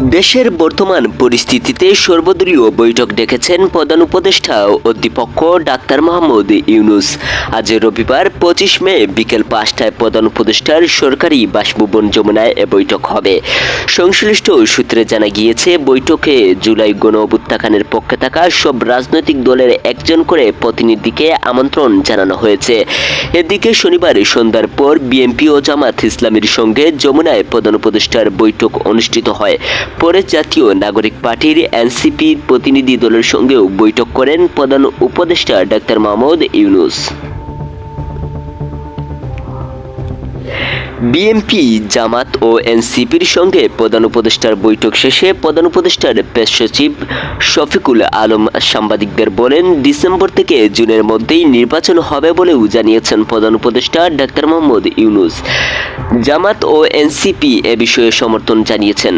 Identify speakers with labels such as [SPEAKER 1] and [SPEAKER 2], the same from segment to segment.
[SPEAKER 1] দেশের বর্তমান পরিস্থিতিতে সর্বদলীয় বৈঠক ডেকেছেন প্রধান উপদেষ্টা অধ্যাপক ডাক্তার মাহমুদ ইউনুস। আজ রবিবার পঁচিশ মে বিকেল পাঁচটায় প্রধান উপদেষ্টার সরকারি বাসভবন যমুনায় এ বৈঠক হবে। সংশ্লিষ্ট সূত্রে জানা গিয়েছে, বৈঠকে জুলাই গণ অভ্যুত্থানের পক্ষে থাকা সব রাজনৈতিক দলের একজন করে প্রতিনিধিকে আমন্ত্রণ জানানো হয়েছে। এদিকে শনিবার সন্ধ্যার পর বিএনপি ও জামাত ইসলামের সঙ্গে যমুনায় প্রধান উপদেষ্টার বৈঠক অনুষ্ঠিত হয়। পরে জাতীয় নাগরিক পার্টির এনসিপি প্রতিনিধি দলের সঙ্গেও বৈঠক করেন প্রধান উপদেষ্টা ডাক্তার মাহমুদ ইউনুস। বিএনপি, জামাত ও এনসিপির সঙ্গে প্রধান উপদেষ্টার বৈঠক শেষে প্রধান উপদেষ্টার প্রেস সচিব শফিকুল আলম সাংবাদিকদের বলেন, ডিসেম্বর থেকে জুনের মধ্যেই নির্বাচন হবে বলেও জানিয়েছেন প্রধান উপদেষ্টা ডাক্তার মোহাম্মদ ইউনুস। জামাত ও এনসিপি এ বিষয়ে সমর্থন জানিয়েছেন।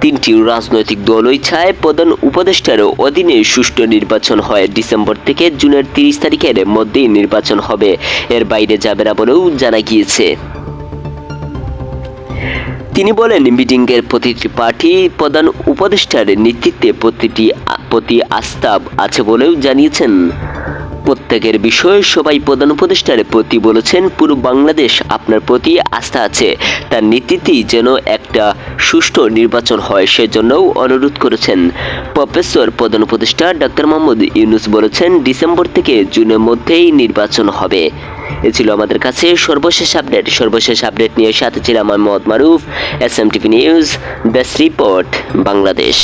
[SPEAKER 1] তিনটি রাজনৈতিক দলই চায় প্রধান উপদেষ্টার অধীনে সুষ্ঠু নির্বাচন হয়। ডিসেম্বর থেকে জুনের তিরিশ তারিখের মধ্যেই নির্বাচন হবে। এর বাইরে যাবে না বলেও জানা গিয়েছে। তিনি বলেন, মিটিংয়ের প্রতিটি পার্টি প্রধান উপদেষ্টার নেতৃত্বে প্রতিটি প্রতি আস্থা আছে বলেও জানিয়েছেন। প্রত্যেকের বিষয়ে সবাই প্রধান উপদেষ্টার প্রতি বলেছেন, পুরো বাংলাদেশ আপনার প্রতি আস্থা আছে। তার নেতৃত্বেই যেন একটা সুষ্ঠু নির্বাচন হয় সেজন্যও অনুরোধ করেছেন। প্রফেসর প্রধান উপদেষ্টা ডাক্তার মোহাম্মদ ইউনুস বলেছেন, ডিসেম্বর থেকে জুনের মধ্যেই নির্বাচন হবে। এ ছিল আমাদের কাছে সর্বশেষ আপডেট। সর্বশেষ আপডেট নিয়ে সাথে ছিলাম আমি Mohammad Maruf, S M TV news best report, Bangladesh.